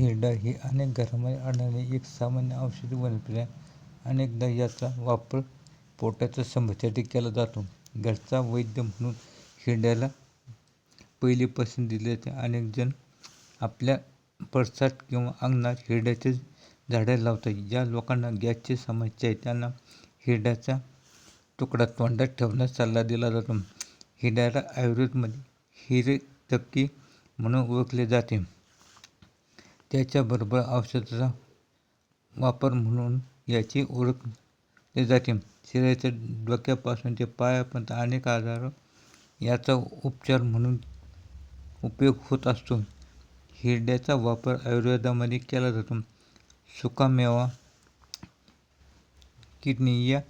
हिरडा ही अनेक घरांमध्ये आढळणारी एक सामान्य औषधी वनस्पती आहे. अनेकदा याचा वापर पोटाच्या समस्यासाठी केला जातो. घरचा वैद्य म्हणून हिरड्याला पहिली पसंती दिली जाते. अनेक जण आपल्या पडसाद किंवा अंगणात हिरड्याचे झाडे लावतात. ज्या लोकांना गॅसची समस्या आहे त्यांना हिरड्याचा तुकडा तोंडात ठेवण्यास सल्ला दिला जातो. हिरड्याला हिरे हिरडकी म्हणून ओळखले जाते. त्याच्याबरोबर औषधाचा वापर म्हणून याची ओळखली जाते. शरीराच्या डोक्यापासून ते पायापर्यंत अनेक आजार याचा उपचार म्हणून उपयोग होत असतो. हिरड्याचा वापर आयुर्वेदामध्ये केला जातो. सुकामेवा, किडनी या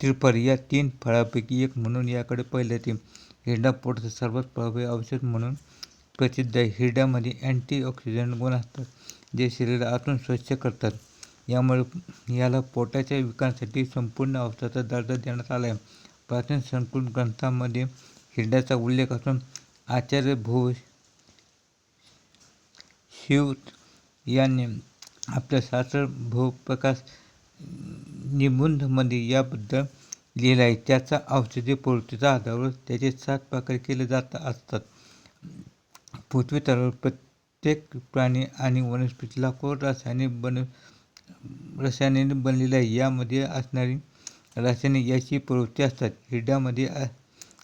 त्रिफळ या तीन फळापैकी एक म्हणून याकडे पाहिले जाते. हिरडा पोटाचे सर्वात प्रभावी औषध म्हणून प्रसिद्ध आहे. हिरड्यामध्ये अँटीऑक्सिडंट गुण असतात जे शरीर आतून स्वच्छ करतात. यामुळे याला पोटाच्या विकारासाठी संपूर्ण औषधाचा दर्जा देण्यात आला आहे. प्राचीन संस्कृत ग्रंथामध्ये हिरड्याचा उल्लेख असून आचार्य भू शिव यांनी आपल्या शास्त्र भोवप्रकाश निबंधमध्ये याबद्दल लिहिलं आहे. त्याचा औषधी प्रवृत्तीच्या आधारावर त्याचे सात प्रकार केले जात असतात. पृथ्वीतलावर प्रत्येक प्राणी आणि वनस्पती लाखो रसायनांनी बनलेली आहे. यामध्ये असणारी रसायने याची प्रवृत्ती असतात. हिरड्यामध्ये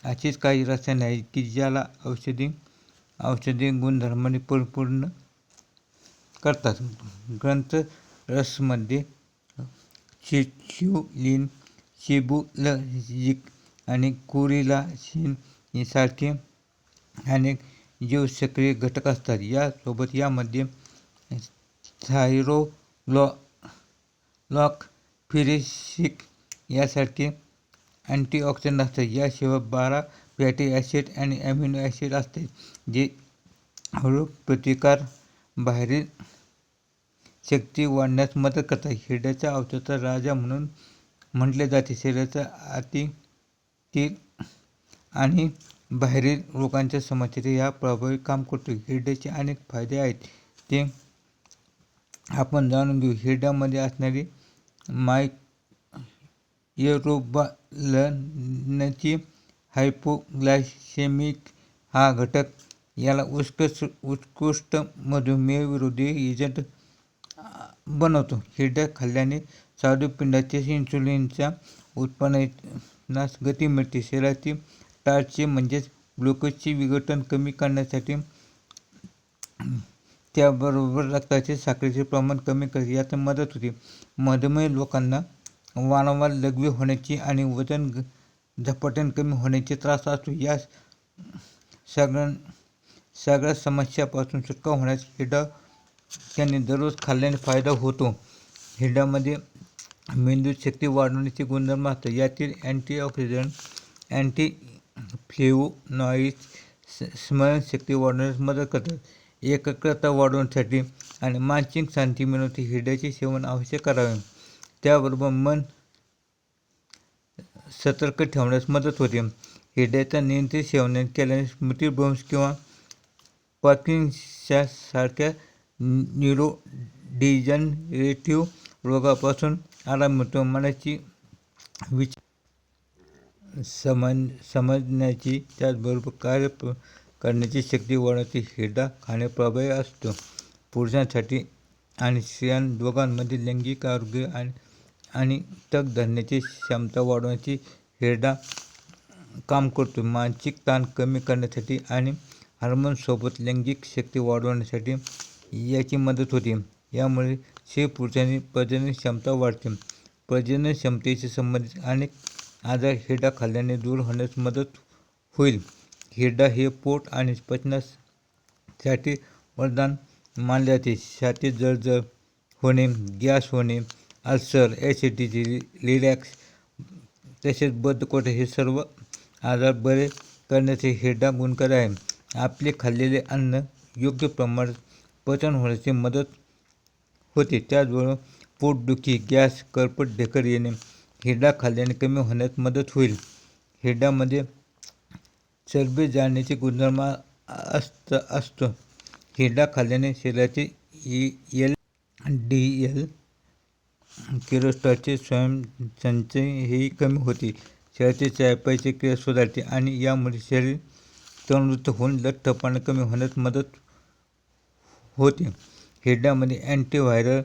अशीच काही रसायने आहेत की ज्याला औषधी औषधी गुणधर्माने परिपूर्ण करतात. ग्रंथ रसमध्ये शिशुलिन जिबुरल्जिक आणि कुरिल्लासिन सारखे अनेक जीवसक्रिय घटक असतात. यासोबत यामध्ये थायरोग्लायकॉल, फिरिक यासारखे अँटीऑक्सिडंट असतात. याशिवाय बारा फॅटी ॲसिड आणि अमिनो ॲसिड असते जे रोगप्रतिकारक बाहेरील शक्ती वाढण्यास मदत करतात. हिरड्याच्या औषधांचा राजा म्हणून म्हटले जाते. शरीराच्या अति आणि बाहेरील रोगांच्या समस्येचे या प्रभावी काम करतो. हिरड्याचे अनेक फायदे आहेत ते आपण जाणून घेऊ. हिरड्यामध्ये असणारी मायक्रोबायलन्सी हायपोग्लायसेमिक हा घटक याला उत्कृष्ट उत्कृष्ट मधुमेहविरोधी एजंट बनवतो. हिरड्या खाल्ल्याने स्वादुपिंडाच्या इन्सुलिनच्या उत्पन्नास गती मिळते. शरीरातील स्टार्चचे म्हणजेच ग्लुकोजचे विघटन कमी करण्यासाठी त्याबरोबर रक्ताचे साखरेचे प्रमाण कमी करते यात मदत होते. मधुमेह लोकांना वारंवार लघवी होण्याची आणि वजन झपाट्याने कमी होण्याचे त्रास असतो. या सगळ्या सगळ्या समस्यापासून सुटका होण्यास हिरडा दररोज खाल्ल्याने फायदा होतो. हिरड्यामध्ये मेंदू शक्ती वाढवण्याचे गुणधर्म असतात. यातील अँटिऑक्सिडंट, अँटिफ्लेवोनॉइड्स स्मरणशक्ती वाढवण्यास मदत करतात. एकाग्रता वाढवण्यासाठी आणि मानसिक शांती मिळवण्यासाठी हिरड्याचे सेवन अवश्य करावे. त्याबरोबर मन सतर्क ठेवण्यास मदत होते. हिरड्याचा नियंत्रित सेवन केल्याने स्मृतिभ्रंश किंवा पार्किन्सनसारख्या न्यूरोडिजनरेटिव्ह रोगापासून आराम मिळतो. मनाची समान समजण्याची त्याचबरोबर कार्य करण्याची शक्ती वाढवते हिरडा खाणे प्रभावी असतो पुरुषांसाठी आणि स्त्रिया दोघांमध्ये लैंगिक आरोग्य आणि आणि तग धरण्याची क्षमता वाढवण्याची हिरडा काम करतो. मानसिक ताण कमी करण्यासाठी आणि हार्मोनसोबत लैंगिक शक्ती वाढवण्यासाठी याची मदत होते. यामुळे स्त्री पुरुषांनी प्रजनन क्षमता वाढते. प्रजनन क्षमतेशी संबंधित अनेक आजार हिरडा खाल्ल्याने दूर होण्यास मदत होईल. हिरडा हे पोट आणि पचनासाठी वरदान मानले जाते. छाती जळजळ होणे, गॅस होणे, अल्सर, ॲसिडिटी रिलॅक्स तसेच बद्धकोट हे सर्व आजार बरे करण्याचे हिरडा गुणकर आहे. आपले खाल्लेले अन्न योग्य प्रमाणात पचन होण्याची मदत होते. त्याचबरोबर पोटदुखी, गॅस, करपट ढेकर येणे हिरडा खाल्ल्याने कमी होण्यास मदत होईल. हिरड्यामध्ये चरबी जाळण्याचा गुणधर्म असतो. हिरडा खाल्ल्याने शरीराचे ई एल डी एल किरोस्टॉलचे स्वयंसंचय हेही कमी होते शरीराचे चायपायचे क्रिया सुधारते आणि यामुळे शरीर तणवृत्त होऊन लठ्ठपणा कमी होण्यास मदत होते हिरड्यामध्ये अँटीव्हायरल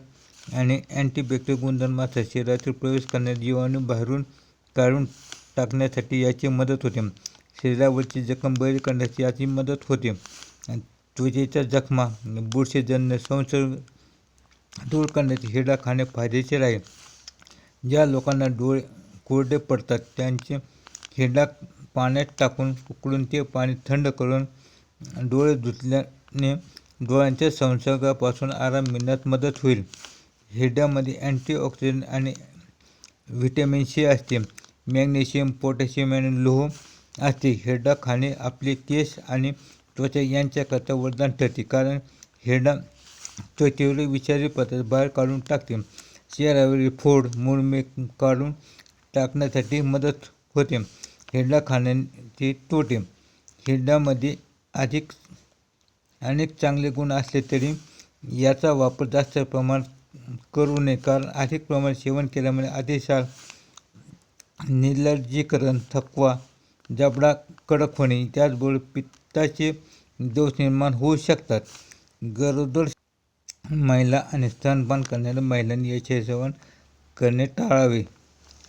आणि अँटीबॅक्टेरियल गुणधर्म असतात शरीरात प्रवेश करण्यात जीवाणू बाहेरून काढून टाकण्यासाठी याची मदत होते. शरीरावरची जखम बरी करण्याची याची मदत होते. त्वचेच्या जखमा बुरशीजन्य संसर्ग दूर करण्याची हिरडा खाणे फायदेशीर आहे. ज्या लोकांना डोळे कोरडे पडतात त्यांचे हिरडा पाण्यात टाकून उकळून ते पाणी थंड करून डोळे धुतल्याने डोळ्यांच्या संसर्गापासून आराम मिळण्यात मदत होईल. हिरड्यामध्ये अँटीऑक्सिडंट आणि व्हिटॅमिन सी असते. मॅग्नेशियम पोटॅशियम आणि लोह असते. हिरडा खाणे आपले केस आणि त्वचा यांच्याकरता वरदान ठरते कारण हिरडा त्वचेवरील विषारी पदार्थ बाहेर काढून टाकते. चेहऱ्यावरील फोड मुळमे काढून टाकण्यासाठी मदत होते. हिरडा खाण्याचे तोटे. हिरड्यामध्ये अधिक अनेक चांगले गुण असले तरी याचा वापर जास्त प्रमाणात करू नये. कारण अधिक प्रमाणात सेवन केल्यामुळे अतिसार निर्लज्जीकरण थकवा जबडा कडक होणे त्याचबरोबर पित्ताचे दोष निर्माण होऊ शकतात. गरोदर महिला आणि स्तनपान करणाऱ्या महिलांनी याचे सेवन करणे टाळावे.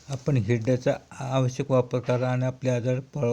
आपण हिरड्याचा आवश्यक वापर करा आणि आपले आजार पळ